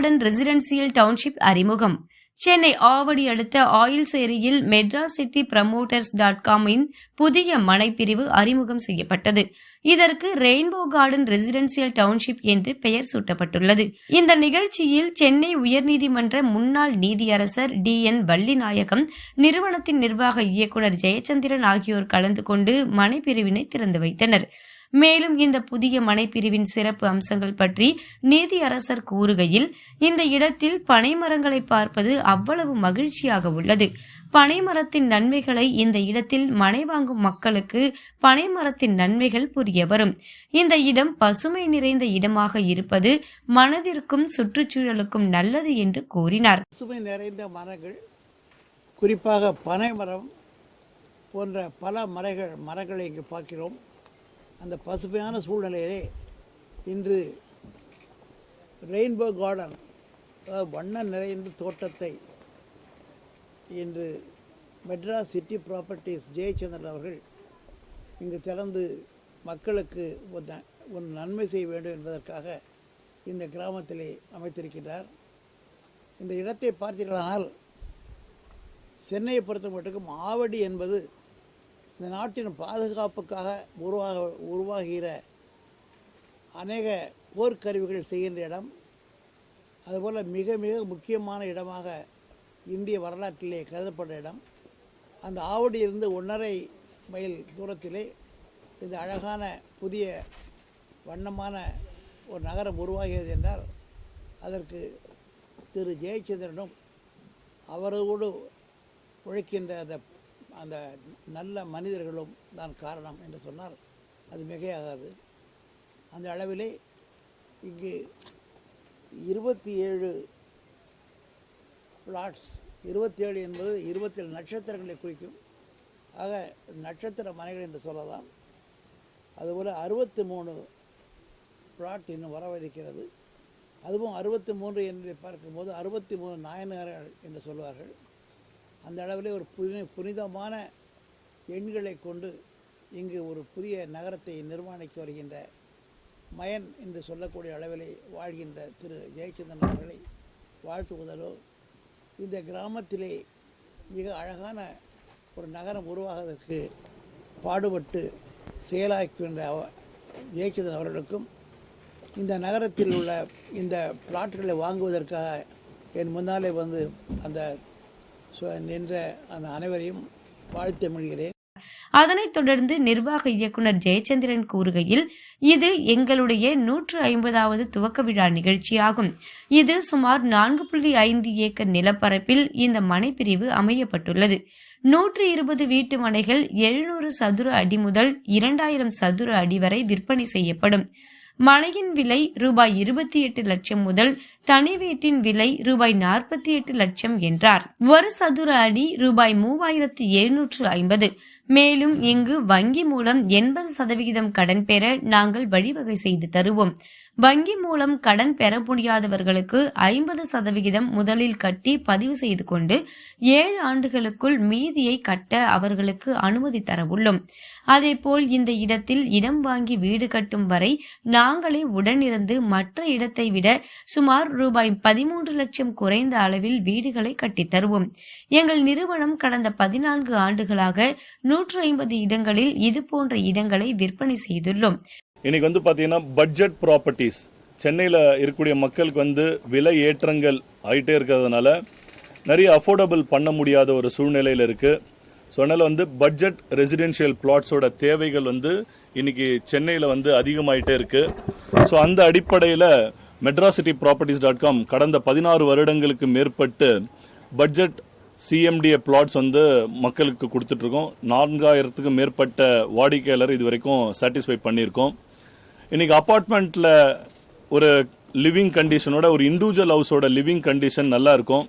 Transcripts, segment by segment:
Garden residential township அறிமுகம். சென்னை ஆவடி அடுத்த ஆயில் சேரியில் மெட்ராஸ் சிட்டி ப்ரமோட்டர்ஸ் டாட் காமின் புதிய மனைப்பிரிவு அறிமுகம் செய்யப்பட்டது. இதற்கு ரெயின்போ கார்டன் ரெசிடென்சியல் டவுன்ஷிப் என்று பெயர் சூட்டப்பட்டுள்ளது. இந்த நிகழ்ச்சியில் சென்னை உயர்நீதிமன்ற முன்னாள் நீதியரசர் டி என் வள்ளிநாயகம் நிறுவனத்தின் நிர்வாக இயக்குநர் ஜெயச்சந்திரன் ஆகியோர் கலந்து கொண்டு மனைப்பிரிவினை திறந்து வைத்தனர். மேலும் இந்த புதிய மனைப்பிரிவின் சிறப்பு அம்சங்கள் பற்றி நீதியரசர் கூறுகையில் இந்த இடத்தில் பனைமரங்களை பார்ப்பது அவ்வளவு மகிழ்ச்சியாக உள்ளது. பனைமரத்தின் நன்மைகளை இந்த இடத்தில் மனை வாங்கும் மக்களுக்கு பனைமரத்தின் நன்மைகள் புரிய வரும். இந்த இடம் பசுமை நிறைந்த இடமாக இருப்பது மனதிற்கும் சுற்றுச்சூழலுக்கும் நல்லது என்று கூறினார். பசுமை நிறைந்த மரங்கள் குறிப்பாக பனை மரம் போன்ற பல மரங்கள் மரங்களை இங்கு பார்க்கிறோம். அந்த பசுமையான சூழ்நிலையிலே இன்று ரெயின்போ கார்டன் அதாவது வண்ண நிறைந்த தோட்டத்தை இன்று மெட்ராஸ் சிட்டி ப்ராப்பர்ட்டிஸ் ஜெயச்சந்திரன் அவர்கள் இங்கு திறந்து மக்களுக்கு ஒரு ஒரு நன்மை செய்ய வேண்டும் என்பதற்காக இந்த கிராமத்திலே அமைத்திருக்கிறார் இந்த இடத்தை பார்த்தீர்களானால் சென்னையை பொறுத்த மட்டுக்கும் ஆவடி என்பது இந்த நாட்டின் பாதுகாப்புக்காக உருவாக உருவாகிற அநேக போர்க்கருவிகள் செய்கின்ற இடம் அதுபோல் மிக மிக முக்கியமான இடமாக இந்திய வரலாற்றிலே கருதப்பட்ட இடம். அந்த ஆவடியிலிருந்து ஒன்றரை மைல் தூரத்திலே இந்த அழகான புதிய வண்ணமான ஒரு நகரம் உருவாகியது என்றால் அதற்கு திரு ஜெயச்சந்திரனும் அவரோடு உழைக்கின்ற அந்த அந்த நல்ல மனிதர்களும் தான் காரணம் என்று சொன்னால் அது மிகையாகாது. அந்த அளவிலே இங்கு இருபத்தி ஏழு பிளாட்ஸ் இருபத்தேழு என்பது இருபத்தேழு நட்சத்திரங்களை குறிக்கும். ஆக நட்சத்திர மனைகள் என்று சொல்லலாம். அதுபோல் அறுபத்தி மூணு பிளாட் இன்னும் வரவிருக்கிறது. அதுவும் அறுபத்தி மூன்று என்று பார்க்கும்போது அறுபத்தி மூணு நாயனர்கள் என்று சொல்வார்கள். அந்த அளவிலே ஒரு புனி புனிதமான எண்களை கொண்டு இங்கு ஒரு புதிய நகரத்தை நிர்மாணிக்க வருகின்ற மயன் என்று சொல்லக்கூடிய அளவிலே வாழ்கின்ற திரு. ஜெயச்சந்திரன் அவர்களை வாழ்த்துவதலோ இந்த கிராமத்திலே மிக அழகான ஒரு நகரம் உருவாகுவதற்கு பாடுபட்டு செயலாக்கின்ற அவ- ஜெயச்சந்திரன் அவர்களுக்கும் இந்த நகரத்தில் உள்ள இந்த பிளாட்டுகளை வாங்குவதற்காக என் முன்னாலே வந்து அந்த நின்ற அந்த அனைவரையும் வாழ்த்து மொழிகிறேன் அதனைத் தொடர்ந்து நிர்வாக இயக்குனர் ஜெயச்சந்திரன் கூறுகையில் இது எங்களுடைய நூற்று ஐம்பதாவது துவக்க விழா நிகழ்ச்சியாகும். இது சுமார் நான்கு புள்ளி ஐந்து ஏக்கர் நிலப்பரப்பில் இந்த மனைப்பிரிவு அமையப்பட்டுள்ளது. நூற்று இருபது வீட்டு மனைகள் எழுநூறு சதுர அடி முதல் இரண்டாயிரம் சதுர அடி வரை விற்பனை செய்யப்படும். மனையின் விலை ரூபாய் இருபத்தி எட்டு லட்சம் முதல் தனி வீட்டின் விலை ரூபாய் நாற்பத்தி எட்டு லட்சம் என்றார். ஒரு சதுர அடி ரூபாய் மூவாயிரத்து எழுநூற்று ஐம்பது. மேலும் இங்கு வங்கி மூலம் எண்பது சதவிகிதம் கடன் பெற நாங்கள் வழிவகை செய்து தருவோம். வங்கி மூலம் கடன் பெற முடியாதவர்களுக்கு ஐம்பது சதவிகிதம் முதலில் கட்டி பதிவு செய்து கொண்டு ஏழு ஆண்டுகளுக்குள் மீதியை கட்ட அவர்களுக்கு அனுமதி தரவுள்ளோம் அதேபோல் இந்த இடத்தில் இடம் வாங்கி வீடு கட்டும் வரை நாங்களே உடனிருந்து மற்ற இடத்தை விட சுமார் ரூபாய் பதிமூன்று லட்சம் குறைந்த அளவில் வீடுகளை கட்டித் தருவோம். எங்கள் நிறுவனம் கடந்த பதினான்கு ஆண்டுகளாக நூற்று ஐம்பது இடங்களில் இது போன்ற இடங்களை விற்பனை செய்துள்ளோம். இன்னைக்கு வந்து பார்த்தீங்கன்னா பட்ஜெட் ப்ராப்பர்ட்டிஸ் சென்னையில் இருக்கக்கூடிய மக்களுக்கு வந்து விலை ஏற்றங்கள் ஆகிட்டே இருக்கிறதுனால நிறைய அஃபோர்டபுள் பண்ண முடியாத ஒரு சூழ்நிலையில் இருக்குது ஸோ அதனால் வந்து பட்ஜெட் ரெசிடென்ஷியல் பிளாட்ஸோட தேவைகள் வந்து இன்னைக்கு சென்னையில் வந்து அதிகமாகிட்டே இருக்குது ஸோ அந்த அடிப்படையில் மெட்ராசிட்டி ப்ராப்பர்ட்டிஸ் டாட் காம் கடந்த பதினாறு வருடங்களுக்கு மேற்பட்டு பட்ஜெட் சிஎம்டிஏ பிளாட்ஸ் வந்து மக்களுக்கு கொடுத்துட்ருக்கோம் நான்காயிரத்துக்கும் மேற்பட்ட வாடிக்கையாளர் இது வரைக்கும் சாட்டிஸ்ஃபை பண்ணியிருக்கோம். இன்னைக்கு அப்பார்ட்மெண்ட்டில் ஒரு லிவிங் கண்டிஷனோட ஒரு இண்டிவிஜுவல் ஹவுஸோட லிவிங் கண்டிஷன் நல்லா இருக்கும்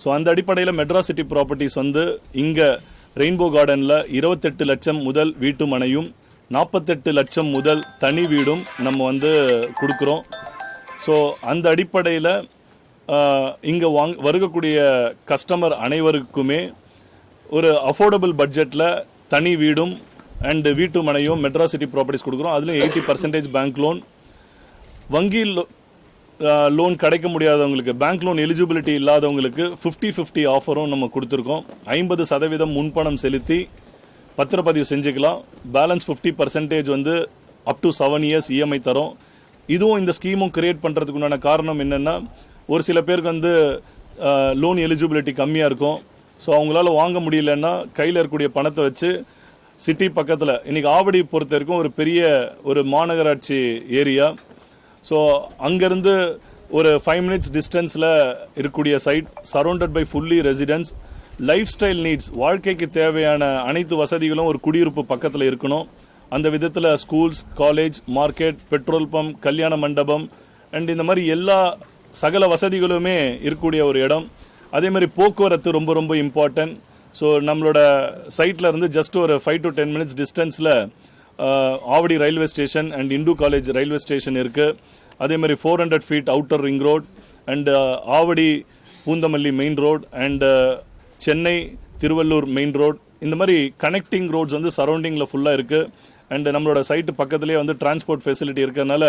ஸோ அந்த அடிப்படையில் மெட்ராஸ் சிட்டி ப்ராப்பர்ட்டிஸ் வந்து இங்கே ரெயின்போ கார்டனில் இருபத்தெட்டு லட்சம் முதல் வீட்டு மனையும் நாற்பத்தெட்டு லட்சம் முதல் தனி வீடும் நம்ம வந்து கொடுக்குறோம். ஸோ அந்த அடிப்படையில் இங்கே வாங் வருகக்கூடிய கஸ்டமர் அனைவருக்குமே ஒரு அஃபோர்டபுள் பட்ஜெட்டில் தனி வீடும் அண்டு வீட்டு மனையும் மெட்ராஸ் சிட்டி ப்ராப்பர்ட்டிஸ் கொடுக்குறோம். அதுலேயும் எயிட்டி பர்சன்டேஜ் பேங்க் லோன் வங்கி லோன் கிடைக்க முடியாதவங்களுக்கு பேங்க் லோன் எலிஜிபிலிட்டி இல்லாதவங்களுக்கு ஃபிஃப்டி ஃபிஃப்டி ஆஃபரும் நம்ம கொடுத்துருக்கோம். ஐம்பது சதவீதம் முன்பணம் செலுத்தி பத்திரப்பதிவு செஞ்சுக்கலாம். பேலன்ஸ் ஃபிஃப்டி பர்சன்டேஜ் வந்து up to seven years EMI தரும். இதுவும் இந்த ஸ்கீமும் கிரியேட் பண்ணுறதுக்கு உண்டான காரணம் என்னென்னா ஒரு சில பேருக்கு வந்து லோன் எலிஜிபிலிட்டி கம்மியாக இருக்கும். ஸோ அவங்களால வாங்க முடியலன்னா கையில் இருக்கக்கூடிய பணத்தை வச்சு சிட்டி பக்கத்தில். இன்றைக்கி ஆவடி பொறுத்த வரைக்கும் ஒரு பெரிய ஒரு மாநகராட்சி ஏரியா. ஸோ அங்கேருந்து ஒரு ஃபைவ் மினிட்ஸ் டிஸ்டன்ஸில் இருக்கக்கூடிய site surrounded by fully residence lifestyle needs வாழ்க்கைக்கு தேவையான அனைத்து வசதிகளும் ஒரு குடியிருப்பு பக்கத்தில் இருக்கணும். அந்த விதத்தில் schools college market petrol pump கல்யாண மண்டபம் அண்ட் இந்த மாதிரி எல்லா சகல வசதிகளுமே இருக்கக்கூடிய ஒரு இடம். அதே மாதிரி போக்குவரத்து ரொம்ப ரொம்ப இம்பார்ட்டன்ட் ஸோ நம்மளோட சைட்டில் இருந்து ஜஸ்ட் ஒரு ஃபைவ் டு டென் மினிட்ஸ் டிஸ்டன்ஸில் Avadi railway station and Hindu college railway station இருக்குது அதே மாதிரி four hundred feet outer ring road and Avadi Poonamallee main road and Chennai Tiruvallur main road இந்த மாதிரி கனெக்டிங் ரோட்ஸ் வந்து சரௌண்டிங்கில் ஃபுல்லாக இருக்குது அண்ட் நம்மளோட சைட்டு பக்கத்துலேயே வந்து டிரான்ஸ்போர்ட் ஃபெசிலிட்டி இருக்கிறதுனால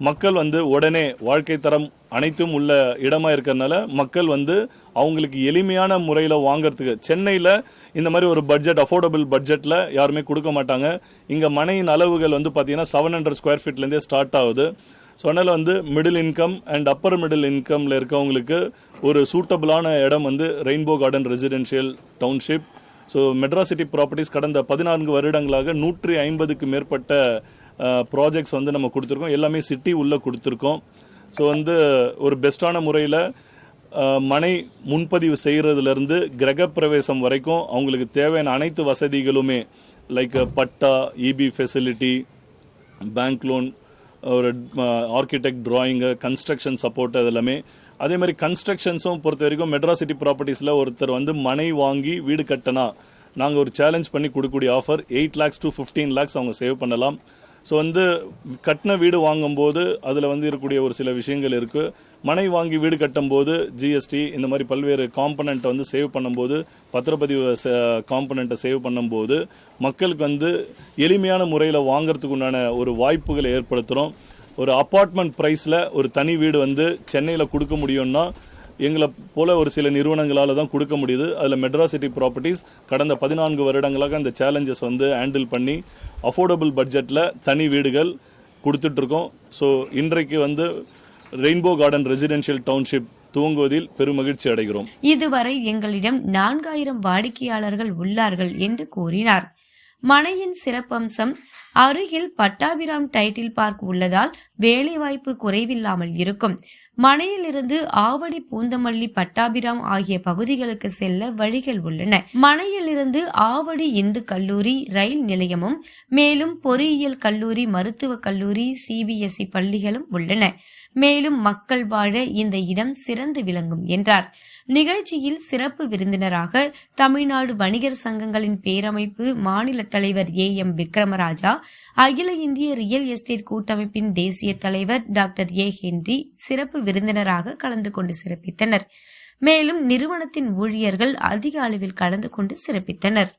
மக்கள் வந்து உடனே வாழ்க்கை தரம் அனைத்தும் உள்ள இடமா இருக்கிறதுனால மக்கள் வந்து அவங்களுக்கு எளிமையான முறையில் வாங்குறதுக்கு சென்னையில் இந்த மாதிரி ஒரு பட்ஜெட் அஃபோர்டபுள் பட்ஜெட்டில் யாருமே கொடுக்க மாட்டாங்க. இங்கே மனையின் அளவுகள் வந்து பார்த்தீங்கன்னா செவன் ஹண்ட்ரட் ஸ்கொயர் ஃபீட்லேருந்தே ஸ்டார்ட் ஆகுது. ஸோ அதனால் வந்து middle income and upper middle இன்கமில் இருக்கவங்களுக்கு ஒரு சூட்டபிளான இடம் வந்து Rainbow Garden residential township so Madras City properties கடந்த பதினான்கு வருடங்களாக நூற்றி ஐம்பதுக்கு மேற்பட்ட ப்ராஜெக்ட்ஸ் வந்து நம்ம கொடுத்துருக்கோம். எல்லாமே சிட்டி உள்ளே கொடுத்துருக்கோம். ஸோ வந்து ஒரு பெஸ்ட்டான முறையில் மனை முன்பதிவு செய்கிறதுலேருந்து கிரகப்பிரவேசம் வரைக்கும் அவங்களுக்கு தேவையான அனைத்து வசதிகளுமே like patta EB facility bank loan ஒரு ஆர்கிடெக்ட் ட்ராயிங்கு கன்ஸ்ட்ரக்ஷன் சப்போர்ட் அது எல்லாமே அதே மாதிரி கன்ஸ்ட்ரக்ஷன்ஸும் பொறுத்த வரைக்கும் மெட்ராசிட்டி ப்ராப்பர்ட்டிஸில் ஒருத்தர் வந்து மனை வாங்கி வீடு கட்டினா நாங்கள் ஒரு சேலஞ்ச் பண்ணி கொடுக்கக்கூடிய offer eight lakhs to fifteen lakhs அவங்க சேவ் பண்ணலாம். ஸோ வந்து கட்டின வீடு வாங்கும்போது அதில் வந்து இருக்கக்கூடிய ஒரு சில விஷயங்கள் இருக்குது மனை வாங்கி வீடு கட்டும்போது ஜிஎஸ்டி இந்த மாதிரி பல்வேறு காம்பனண்ட்டை வந்து சேவ் பண்ணும்போது பத்திரப்பதிவு காம்பனண்ட்டை சேவ் பண்ணும்போது மக்களுக்கு வந்து எளிமையான முறையில் வாங்கிறதுக்கு உண்டான ஒரு வாய்ப்புகளை ஏற்படுத்துகிறோம் ஒரு அப்பார்ட்மெண்ட் ப்ரைஸில் ஒரு தனி வீடு வந்து சென்னையில் கொடுக்க முடியும்னா எங்களை போல ஒரு சில நிறுவனங்களால் தான் கொடுக்க முடியுது. அதில் மெட்ராசிட்டி ப்ராப்பர்ட்டிஸ் கடந்த பதினான்கு வருடங்களாக அந்த சேலஞ்சஸ் வந்து ஹேண்டில் பண்ணி அஃபோர்டபுள் பட்ஜெட்டில் தனி வீடுகள் கொடுத்துட்ருக்கோம். ஸோ இன்றைக்கு வந்து ரெயின்போ கார்டன் ரெசிடென்ஷியல் டவுன்ஷிப் துவங்குவதில் பெருமகிழ்ச்சி அடைகிறோம். இதுவரை எங்களிடம் நான்காயிரம் வாடிக்கையாளர்கள் உள்ளார்கள் என்று கூறினார். மனையின் சிறப்பம்சம் அருகில் பட்டாபிராம் டைட்டில் பார்க் உள்ளதால் வேலைவாய்ப்பு குறைவில்லாமல் இருக்கும். மனையிலிருந்து ஆவடி பூந்தமல்லி பட்டாபிராம் ஆகிய பகுதிகளுக்கு செல்ல வழிகள் உள்ளன. மனையிலிருந்து ஆவடி இந்து கல்லூரி ரயில் நிலையமும் மேலும் பொறியியல் கல்லூரி மருத்துவக் கல்லூரி சிபிஎஸ்இ பள்ளிகளும் உள்ளன. மேலும் மக்கள் வாழ இந்த இடம் சிறந்து விளங்கும் என்றார். நிகழ்ச்சியில் சிறப்பு விருந்தினராக தமிழ்நாடு வணிகர் சங்கங்களின் பேரமைப்பு மாநில தலைவர் ஏ எம் விக்ரமராஜா அகில இந்திய ரியல் எஸ்டேட் கூட்டமைப்பின் தேசிய தலைவர் டாக்டர் ஏ ஹென்றி சிறப்பு விருந்தினராக கலந்து கொண்டு சிறப்பித்தனர். மேலும் நிறுவனத்தின் ஊழியர்கள் அதிக அளவில் கலந்து கொண்டு சிறப்பித்தனர்.